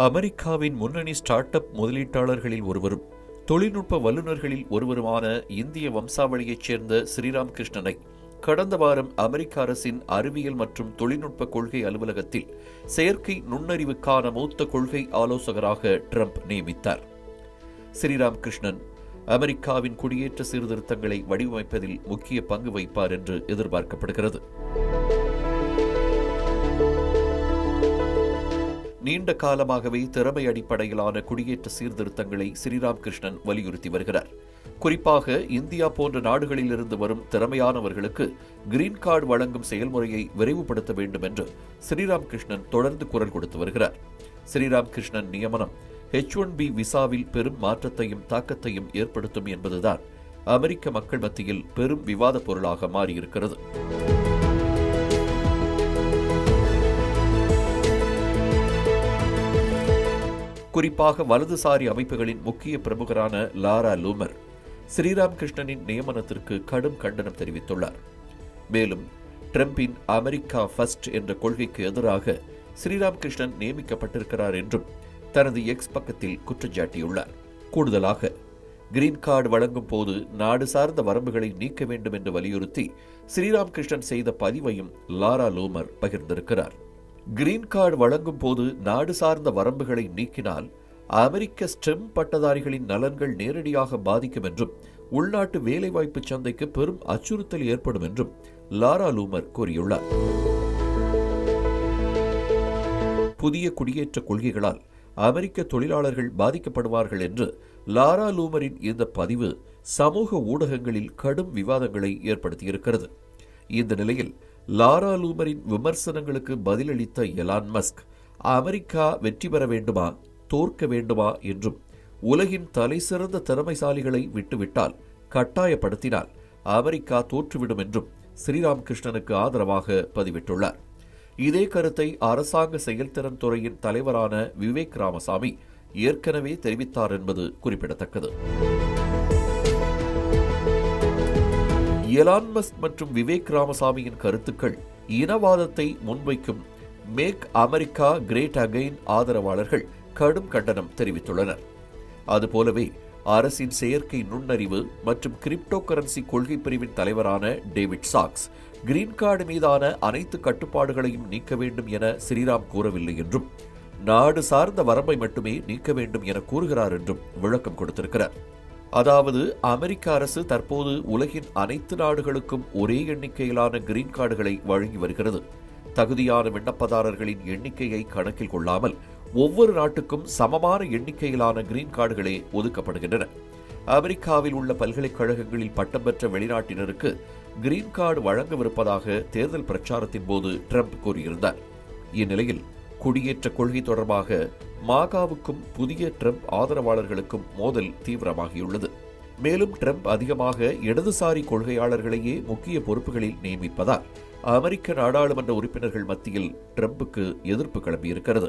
அமெரிக்காவின் முன்னணி start up முதலீட்டாளர்களில் ஒருவரும் தொழில்நுட்ப வல்லுநர்களில் ஒருவருமான இந்திய வம்சாவளியைச் சேர்ந்த ஸ்ரீராம் கிருஷ்ணனை கடந்த வாரம் அமெரிக்க அரசின் அறிவியல் மற்றும் தொழில்நுட்ப கொள்கை அலுவலகத்தில் செயற்கை நுண்ணறிவுக்கான மூத்த கொள்கை ஆலோசகராக ட்ரம்ப் நியமித்தார். ஸ்ரீராம் கிருஷ்ணன் அமெரிக்காவின் குடியேற்ற சீர்திருத்தங்களை வடிவமைப்பதில் முக்கிய பங்கு வைப்பார் என்று எதிர்பார்க்கப்படுகிறது. நீண்ட காலமாகவே திறமை அடிப்படையிலான குடியேற்ற சீர்திருத்தங்களை ஸ்ரீராம் கிருஷ்ணன் வலியுறுத்தி வருகிறார். குறிப்பாக இந்தியா போன்ற நாடுகளிலிருந்து வரும் திறமையானவர்களுக்கு கிரீன் கார்டு வழங்கும் செயல்முறையை விரைவுபடுத்த வேண்டும் என்று ஸ்ரீராம் கிருஷ்ணன் தொடர்ந்து குரல் கொடுத்து வருகிறார். ஸ்ரீராம் கிருஷ்ணன் நியமனம் ஹெச் ஒன் பி விசாவில் பெரும் மாற்றத்தையும் தாக்கத்தையும் ஏற்படுத்தும் என்பதுதான் அமெரிக்க மக்கள் மத்தியில் பெரும் விவாத பொருளாக மாறியிருக்கிறது. குறிப்பாக வலதுசாரி அமைப்புகளின் முக்கிய பிரமுகரான லாரா லூமர் ஸ்ரீராம் கிருஷ்ணனின் நியமனத்திற்கு கடும் கண்டனம் தெரிவித்துள்ளார். மேலும் ட்ரம்பின் அமெரிக்கா ஃபர்ஸ்ட் என்ற கொள்கைக்கு எதிராக ஸ்ரீராம் கிருஷ்ணன் நியமிக்கப்பட்டிருக்கிறார் என்றும் தனது எக்ஸ் பக்கத்தில் குற்றஞ்சாட்டியுள்ளார். கூடுதலாக கிரீன் கார்டு வழங்கும் போது நாடு சார்ந்த வரம்புகளை நீக்க வேண்டும் என்று வலியுறுத்தி ஸ்ரீராம் கிருஷ்ணன் செய்த பதிவையும் லாரா லூமர் பகிர்ந்திருக்கிறார். கிரீன் கார்டு வழங்கும் போது நாடு சார்ந்த வரம்புகளை நீக்கினால் அமெரிக்க ஸ்டெம் பட்டதாரிகளின் நலன்கள் நேரடியாக பாதிக்கும் என்றும் உள்நாட்டு வேலைவாய்ப்பு சந்தைக்கு பெரும் அச்சுறுத்தல் ஏற்படும் என்றும் லாரா லூமர் கூறியுள்ளார். புதிய குடியேற்ற கொள்கைகளால் அமெரிக்க தொழிலாளர்கள் பாதிக்கப்படுவார்கள் என்று லாரா லூமரின் இந்த பதிவு சமூக ஊடகங்களில் கடும் விவாதங்களை ஏற்படுத்தியிருக்கிறது. இந்த நிலையில் லாரா லூமரின் விமர்சனங்களுக்கு பதிலளித்த எலான் மஸ்க் அமெரிக்கா வெற்றி பெற வேண்டுமா தோற்க வேண்டுமா என்றும் உலகின் தலைசிறந்த திறமைசாலிகளை விட்டுவிட்டால் கட்டாயப்படுத்தினால் அமெரிக்கா தோற்றுவிடும் என்றும் ஸ்ரீராம் கிருஷ்ணனுக்கு ஆதரவாக பதிவிட்டுள்ளார். இதே கருத்தை அரசாங்க செயல்திறன் துறையின் தலைவரான விவேக் ராமசாமி ஏற்கனவே தெரிவித்தார் என்பது குறிப்பிடத்தக்கது. எலான் மஸ்க் மற்றும் விவேக் ராமசாமியின் கருத்துக்கள் இனவாதத்தை முன்வைக்கும். மேக் அமெரிக்கா கிரேட் அகைன் ஆதரவாளர்கள் கடும் கண்டனம் தெரிவித்துள்ளனர். அதுபோலவே அரசின் செயற்கை நுண்ணறிவு மற்றும் கிரிப்டோ கரன்சி கொள்கை பிரிவின் தலைவரான டேவிட் சாக்ஸ் கிரீன் கார்டு மீதான அனைத்து கட்டுப்பாடுகளையும் நீக்க வேண்டும் என ஸ்ரீராம் கூறவில்லை என்றும் நாடு சார்ந்த வரம்பை மட்டுமே நீக்க வேண்டும் என கூறுகிறார் என்றும் விளக்கம் கொடுத்திருக்கிறார். அதாவது அமெரிக்க அரசு தற்போது உலகின் அனைத்து நாடுகளுக்கும் ஒரே எண்ணிக்கையிலான கிரீன் கார்டுகளை வழங்கி வருகிறது. தகுதியான விண்ணப்பதாரர்களின் எண்ணிக்கையை கணக்கில் கொள்ளாமல் ஒவ்வொரு நாட்டுக்கும் சமமான எண்ணிக்கையிலான கிரீன் கார்டுகளே ஒதுக்கப்படுகின்றன. அமெரிக்காவில் உள்ள பல்கலைக்கழகங்களில் பட்டம் பெற்ற வெளிநாட்டினருக்கு கிரீன் கார்டு வழங்கவிருப்பதாக தேர்தல் பிரச்சாரத்தின் போது ட்ரம்ப் கூறியிருந்தார். இந்நிலையில் குடியேற்ற கொள்கை தொடர்பாக மாகாவுக்கும் புதிய ட்ரம்ப் ஆதரவாளர்களுக்கும் மோதல் தீவிரமாகியுள்ளது. மேலும் ட்ரம்ப் அதிகமாக இடதுசாரி கொள்கையாளர்களையே முக்கிய பொறுப்புகளில் நியமிப்பதால் அமெரிக்க நாடாளுமன்ற உறுப்பினர்கள் மத்தியில் ட்ரம்புக்கு எதிர்ப்பு கிளம்பியிருக்கிறது.